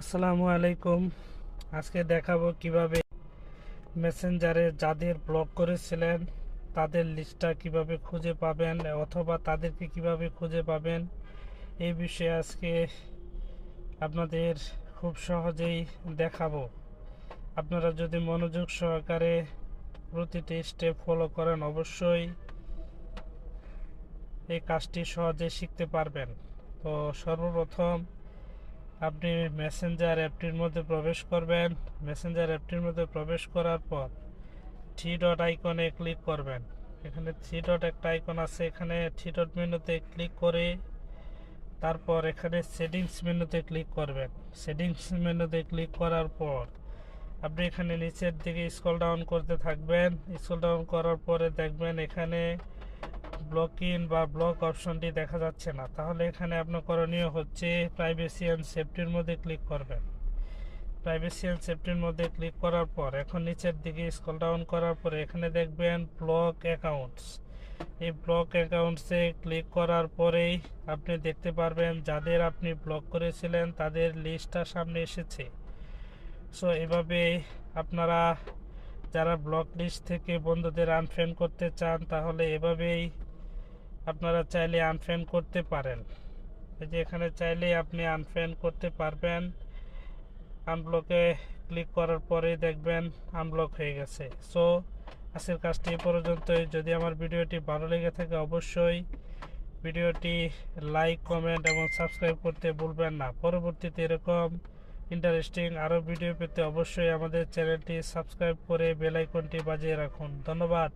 আসসালামু আলাইকুম। আজকে দেখাবো কীভাবে মেসেঞ্জারে যাদের ব্লক করেছিলেন, তাদের লিস্টটা কীভাবে খুঁজে পাবেন অথবা তাদেরকে কীভাবে খুঁজে পাবেন, এই বিষয়ে আজকে আপনাদের খুব সহজেই দেখাবো। আপনারা যদি মনোযোগ সহকারে প্রতিটি স্টেপ ফলো করেন, অবশ্যই এই কাজটি সহজে শিখতে পারবেন। তো সর্বপ্রথম আপনি মেসেঞ্জার অ্যাপটির মধ্যে প্রবেশ করবেন। মেসেঞ্জার অ্যাপটির মধ্যে প্রবেশ করার পর থ্রি ডট আইকনে ক্লিক করবেন। এখানে থ্রি ডট একটা আইকন আছে, এখানে থ্রি ডট মেনুতে ক্লিক করে তারপর এখানে সেটিংস মেনুতে ক্লিক করবেন। সেটিংস মেনুতে ক্লিক করার পর আপনি এখানে নিচের দিকে স্ক্রল ডাউন করতে থাকবেন। স্ক্রল ডাউন করার পরে দেখবেন এখানে ব্লক ইন বা ব্লক অপশনটি দেখা যাচ্ছে না। তাহলে এখানে আপনার করণীয় হচ্ছে প্রাইভেসি অ্যান্ড সেফটির মধ্যে ক্লিক করবেন। প্রাইভেসি অ্যান্ড সেফটির মধ্যে ক্লিক করার পর এখন নিচের দিকে স্কল ডাউন করার পরে এখানে দেখবেন ব্লক অ্যাকাউন্টস এই ব্লক অ্যাকাউন্টসে ক্লিক করার পরেই আপনি দেখতে পারবেন যাদের আপনি ব্লক করেছিলেন তাদের লিস্টটা সামনে এসেছে। সো এভাবে আপনারা যারা ব্লক লিস্ট থেকে বন্ধুদের আনফ্রেন্ড করতে চান তাহলে এভাবেই আপনারা চাইলে আনফ্রেন্ড করতে পারেন। এই যে এখানে চাইলে আপনি আনফ্রেন্ড করতে পারবেন। আনব্লকে ক্লিক করার পরেই দেখবেন আনব্লক হয়ে গেছে। সো আজকের কাজটি এ পর্যন্তই। যদি আমার ভিডিওটি ভালো লেগে থাকে, অবশ্যই ভিডিওটি লাইক কমেন্ট এবং সাবস্ক্রাইব করতে ভুলবেন না। পরবর্তীতে এরকম ইন্টারেস্টিং আরও ভিডিও পেতে অবশ্যই আমাদের চ্যানেলটি সাবস্ক্রাইব করে বেল আইকনটি বাজিয়ে রাখুন। ধন্যবাদ।